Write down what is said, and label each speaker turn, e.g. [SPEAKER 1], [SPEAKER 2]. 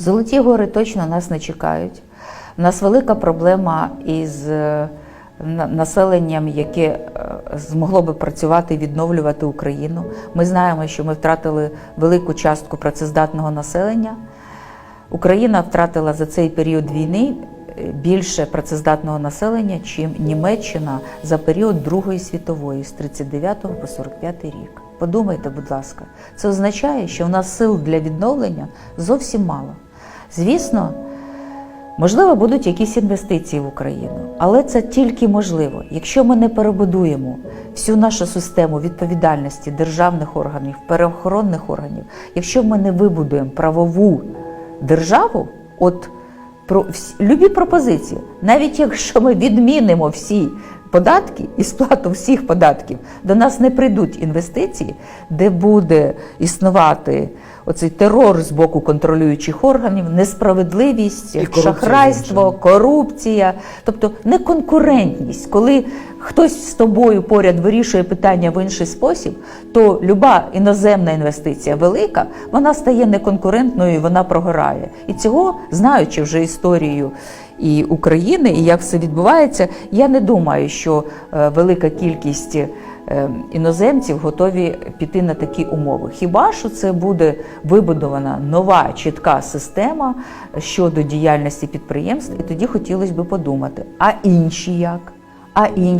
[SPEAKER 1] Золоті гори точно нас не чекають. У нас велика проблема із е, населенням, яке е, змогло би працювати і відновлювати Україну. Ми знаємо, що ми втратили велику частку працездатного населення. Україна втратила за цей період війни е, більше працездатного населення, чим Німеччина за період Другої світової з 39 по 45 рік. Подумайте, будь ласка, це означає, що у нас сил для відновлення зовсім мало. Звісно, можливо, будуть якісь інвестиції в Україну, але це тільки можливо, якщо ми не перебудуємо всю нашу систему відповідальності державних органів, переохоронних органів, якщо ми не вибудуємо правову державу, от про любі пропозиції, навіть якщо ми відмінимо всі податки і сплату всіх податків, до нас не прийдуть інвестиції, де буде існувати оцей терор з боку контролюючих органів, несправедливість,
[SPEAKER 2] корупція,
[SPEAKER 1] шахрайство, корупція, тобто неконкурентність. Коли хтось з тобою поряд вирішує питання в інший спосіб, то люба іноземна інвестиція велика, вона стає неконкурентною і вона прогорає. І цього, знаючи вже історію і України, і як все відбувається, я не думаю, що е, велика кількість. Е, Іноземців готові піти на такі умови. Хіба що це буде вибудована нова чітка система щодо діяльності підприємств, і тоді хотілося б подумати, а інші як? А інші